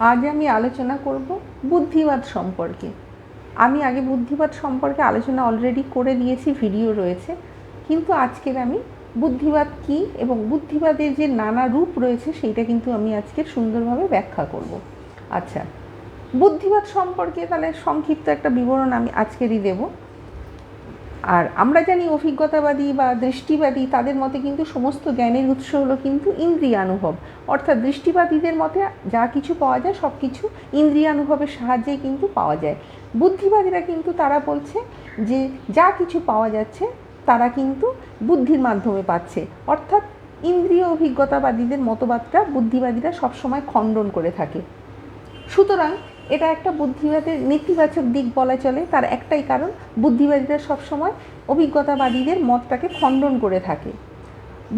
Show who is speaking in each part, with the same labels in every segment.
Speaker 1: আজ আমি আলোচনা করব বুদ্ধিবাদ সম্পর্কে। আমি আগে বুদ্ধিবাদ সম্পর্কে আলোচনা অলরেডি করে দিয়েছি ভিডিও রয়েছে। কিন্তু আজকের আমি বুদ্ধিবাদ কী এবং বুদ্ধিবাদের যে নানা রূপ রয়েছে সেইটা কিন্তু আমি আজকে সুন্দরভাবে ব্যাখ্যা করব। আচ্ছা বুদ্ধিবাদ সম্পর্কে তাহলে সংক্ষিপ্ত একটা বিবরণ আমি আজকেরই দেবো। আর আমরা জানি অভিজ্ঞতাবাদী বা দৃষ্টিবাদী, তাদের মতে কিন্তু সমস্ত জ্ঞানের উৎস হলো কিন্তু ইন্দ্রিয়ানুভব। অর্থাৎ দৃষ্টিবাদীদের মতে যা কিছু পাওয়া যায় সব কিছু ইন্দ্রিয়ানুভবের সাহায্যে কিন্তু পাওয়া যায়। বুদ্ধিবাদীরা কিন্তু তারা বলছে যে যা কিছু পাওয়া যাচ্ছে তারা কিন্তু বুদ্ধির মাধ্যমে পাচ্ছে। অর্থাৎ ইন্দ্রিয় অভিজ্ঞতাবাদীদের মতবাদটা বুদ্ধিবাদীরা সবসময় খণ্ডন করে থাকে। সুতরাং এটা একটা বুদ্ধিবাদের নেতিবাচক দিক বলা চলে। তার একটাই কারণ, বুদ্ধিবাদীরা সবসময় অভিজ্ঞতাবাদীদের মতটাকে খণ্ডন করে থাকে।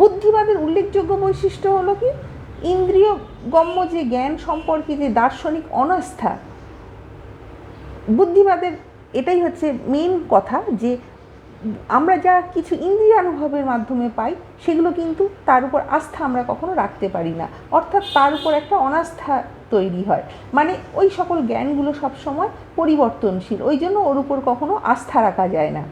Speaker 1: বুদ্ধিবাদের উল্লেখযোগ্য বৈশিষ্ট্য হলো কি? ইন্দ্রিয় গম্য যে জ্ঞান সম্পর্কে যে দার্শনিক অনাস্থা, বুদ্ধিবাদের এটাই হচ্ছে মেন কথা যে আমরা যা কিছু ইন্দ্রিয়ানুভবের মাধ্যমে পাই, সেগুলো কিন্তু তার উপর আস্থা আমরা কখনো রাখতে পারি না। অর্থাৎ তার উপর একটা অনাস্থা তৈরি হয়। মানে ওই সকল জ্ঞানগুলো সবসময় পরিবর্তনশীল। ওই জন্য ওর উপর কখনো আস্থা রাখা যায় না।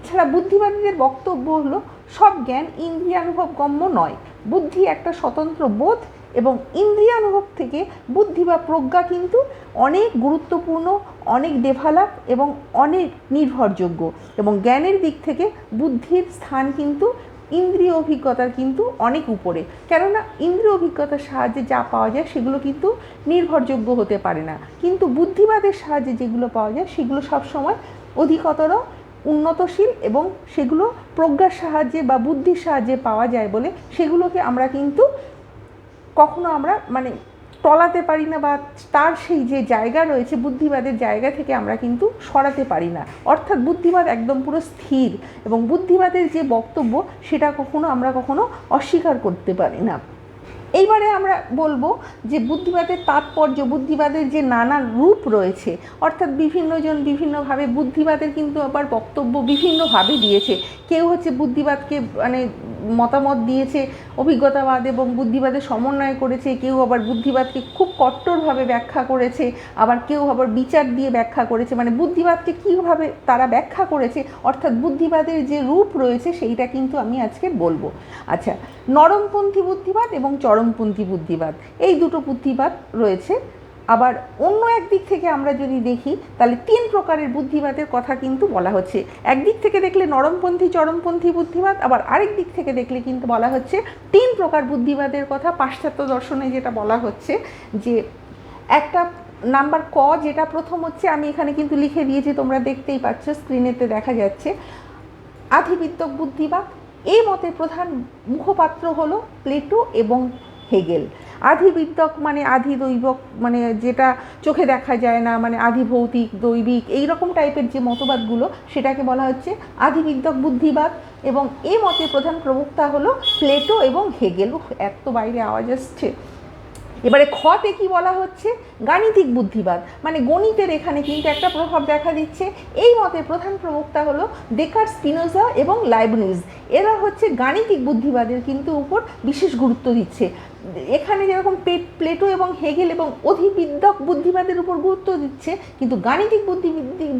Speaker 1: এছাড়া বুদ্ধিবাদীদের বক্তব্য হলো, সব জ্ঞান ইন্দ্রিয়ানুভব গম্য নয়। বুদ্ধি একটা স্বতন্ত্র বোধ এবং ইন্দ্রিয়ানুভব থেকে বুদ্ধি বা প্রজ্ঞা কিন্তু অনেক গুরুত্বপূর্ণ, অনেক ডেভেলপ এবং অনেক নির্ভরযোগ্য। এবং জ্ঞানের দিক থেকে বুদ্ধির স্থান কিন্তু ইন্দ্রিয় অভিজ্ঞতার কিন্তু অনেক উপরে। কেননা ইন্দ্রিয় অভিজ্ঞতার সাহায্যে যা পাওয়া যায় সেগুলো কিন্তু নির্ভরযোগ্য হতে পারে না। কিন্তু বুদ্ধিবাদের সাহায্যে যেগুলো পাওয়া যায় সেগুলো সবসময় অধিকতর উন্নতশীল এবং সেগুলো প্রজ্ঞার সাহায্যে বা বুদ্ধির সাহায্যে পাওয়া যায় বলে সেগুলোকে আমরা কিন্তু কখনো আমরা মানে টলাতে পারি না বা তার সেই যে জায়গা রয়েছে, বুদ্ধিবাদের জায়গা থেকে আমরা কিন্তু সরাতে পারি না। অর্থাৎ বুদ্ধিবাদ একদম পুরো স্থির এবং বুদ্ধিবাদের যে বক্তব্য সেটা কখনো আমরা কখনো অস্বীকার করতে পারি না। এইবারে আমরা বলব যে বুদ্ধিবাদের তাৎপর্য, বুদ্ধিবাদের যে নানা রূপ রয়েছে, অর্থাৎ বিভিন্নজন বিভিন্নভাবে বুদ্ধিবাদের কিন্তু আবার বক্তব্য বিভিন্নভাবে দিয়েছে। কেউ হচ্ছে বুদ্ধিবাদকে মানে মতামত দিয়েছে, অভিজ্ঞতাবাদ এবং বুদ্ধিবাদের সমন্বয় করেছে, কেউ আবার বুদ্ধিবাদকে খুব কট্টরভাবে ব্যাখ্যা করেছে, আবার কেউ আবার বিচার দিয়ে ব্যাখ্যা করেছে। মানে বুদ্ধিবাদকে কীভাবে তারা ব্যাখ্যা করেছে, অর্থাৎ বুদ্ধিবাদের যে রূপ রয়েছে সেইটা কিন্তু আমি আজকে বলব। আচ্ছা নরমপন্থী বুদ্ধিবাদ এবং চরমপন্থী বুদ্ধিবাদ, এই দুটো বুদ্ধিবাদ রয়েছে। আবার অন্য একদিক থেকে আমরা যদি দেখি, তাহলে তিন প্রকারের বুদ্ধিবাদের কথা কিন্তু বলা হচ্ছে। একদিক থেকে দেখলে নরমপন্থী, চরমপন্থী বুদ্ধিবাদ, আবার আরেক দিক থেকে দেখলে কিন্তু বলা হচ্ছে তিন প্রকার বুদ্ধিবাদের কথা, পাশ্চাত্য দর্শনে যেটা বলা হচ্ছে যে একটা নাম্বার ক যেটা প্রথম হচ্ছে, আমি এখানে কিন্তু লিখে দিয়েছি তোমরা দেখতেই পাচ্ছ স্ক্রিনেতে দেখা যাচ্ছে আধিবিদ্যক বুদ্ধিবাদ। এই মতে প্রধান মুখপাত্র হলো প্লেটো এবং হেগেল। আধিবিদ্যক মানে আধি দৈবক মানে যেটা চোখে দেখা যায় না মানে আধি ভৌতিক দৈবিক এই রকম টাইপের যে মতবাদগুলো, সেটাকে বলা হচ্ছে আধিবিদ্যক বুদ্ধিবাদ। এবং এ মতে প্রধান প্রবক্তা হলো প্লেটো এবং হেগেল। এত বাইরে আওয়াজ আসছে। এবারে খতে কি বলা হচ্ছে? গাণিতিক বুদ্ধিবাদ। মানে গণিতের এখানে কিন্তু একটা প্রভাব দেখা দিচ্ছে। এই মতে প্রধান প্রবক্তা হলো ডেকার স্পিনোজা এবং লাইবনিজ। এরা হচ্ছে গাণিতিক বুদ্ধিবাদের কিন্তু উপর বিশেষ গুরুত্ব দিচ্ছে। এখানে যেরকম প্লেটো এবং হেগেল এবং অধিবিদ্যক বুদ্ধিবাদের উপর গুরুত্ব দিচ্ছে, কিন্তু গাণিতিক বুদ্ধি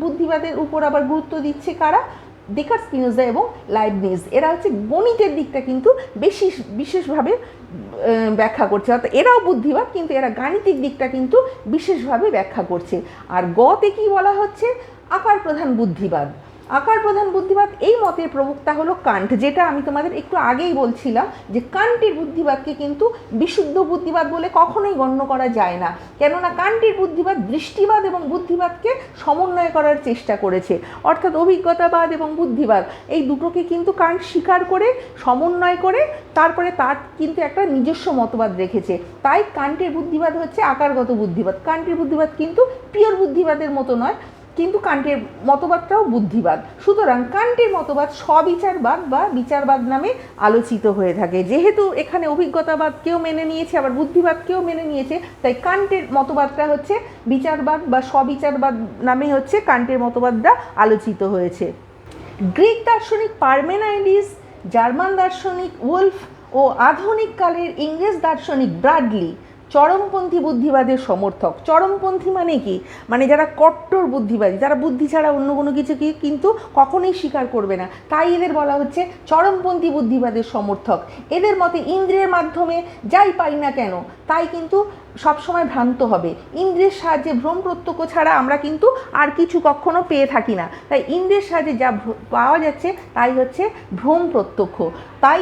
Speaker 1: বুদ্ধিবাদের উপর আবার গুরুত্ব দিচ্ছে কারা? ডেকার স্পিনোজা এবং লাইবনিজ এরা হচ্ছে গণিতের দিকটা কিন্তু বেশি বিশেষভাবে ব্যাখ্যা করছে। অর্থাৎ এরাও বুদ্ধিবাদ, কিন্তু এরা গাণিতিক দিকটা কিন্তু বিশেষভাবে ব্যাখ্যা করছে। আর গতে কি বলা হচ্ছে? আকার প্রধান বুদ্ধিবাদ। আকার প্রধান বুদ্ধিবাদ এই মতের প্রবক্তা হলো কান্ট, যেটা আমি তোমাদের একটু আগেই বলছিলাম যে কান্টের বুদ্ধিবাদকে কিন্তু বিশুদ্ধ বুদ্ধিবাদ বলে কখনোই গণ্য করা যায় না। কেননা কান্টের বুদ্ধিবাদ দৃষ্টিবাদ এবং বুদ্ধিবাদকে সমন্বয় করার চেষ্টা করেছে। অর্থাৎ অভিজ্ঞতাবাদ এবং বুদ্ধিবাদ, এই দুটোকে কিন্তু কান্ট স্বীকার করে, সমন্বয় করে, তারপরে তার কিন্তু একটা নিজস্ব মতবাদ রেখেছে। তাই কান্টের বুদ্ধিবাদ হচ্ছে আকারগত বুদ্ধিবাদ। কান্টের বুদ্ধিবাদ কিন্তু পিওর বুদ্ধিবাদের মতো নয়। কিন্তু কান্টের মতবাদটাও বুদ্ধিবাদ। সুতরাং কান্টের মতবাদ স্ববিচারবাদ বা বিচারবাদ নামে আলোচিত হয়ে থাকে। যেহেতু এখানে অভিজ্ঞতাবাদকেও মেনে নিয়েছে, আবার বুদ্ধিবাদকেও মেনে নিয়েছে, তাই কান্টের মতবাদটা হচ্ছে বিচারবাদ বা স্ববিচারবাদ নামে হচ্ছে কান্টের মতবাদটা আলোচিত হয়েছে। গ্রিক দার্শনিক পারমেনাইডিস জার্মান দার্শনিক উলফ ও আধুনিক কালের ইংরেজ দার্শনিক ব্রাডলি চরমপন্থী বুদ্ধিবাদের সমর্থক। চরমপন্থী মানে কি? মানে যারা কট্টর বুদ্ধিবাদী, যারা বুদ্ধি ছাড়া অন্য কোনো কিছুকে কিন্তু কখনোই স্বীকার করবে না। তাই এদের বলা হচ্ছে চরমপন্থী বুদ্ধিবাদের সমর্থক। এদের মতে ইন্দ্রিয়ের মাধ্যমে যাই পাই না কেন, তাই কিন্তু সবসময় ভ্রান্ত হবে। ইন্দ্রের সাহায্যে ভ্রম প্রত্যক্ষ ছাড়া আমরা কিন্তু আর কিছু কখনো পেয়ে থাকি না। তাই ইন্দ্রের সাহায্যে যা পাওয়া যাচ্ছে, তাই হচ্ছে ভ্রম প্রত্যক্ষ। তাই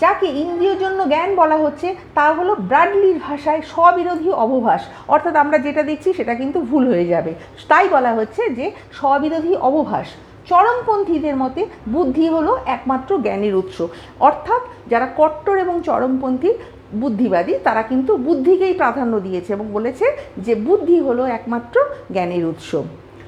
Speaker 1: যাকে ইন্দ্রিয় জন্য জ্ঞান বলা হচ্ছে, তা হলো ব্রাডলির ভাষায় স্ববিরোধী অবভাস। অর্থাৎ আমরা যেটা দেখছি, সেটা কিন্তু ভুল হয়ে যাবে। তাই বলা হচ্ছে যে স্ববিরোধী অবভাস। চরমপন্থীদের মতে বুদ্ধি হলো একমাত্র জ্ঞানের উৎস। অর্থাৎ যারা কট্টর এবং চরমপন্থী বুদ্ধিবাদী, তারা কিন্তু বুদ্ধিকেই প্রাধান্য দিয়েছে এবং বলেছে যে বুদ্ধি হলো একমাত্র জ্ঞানের উৎস।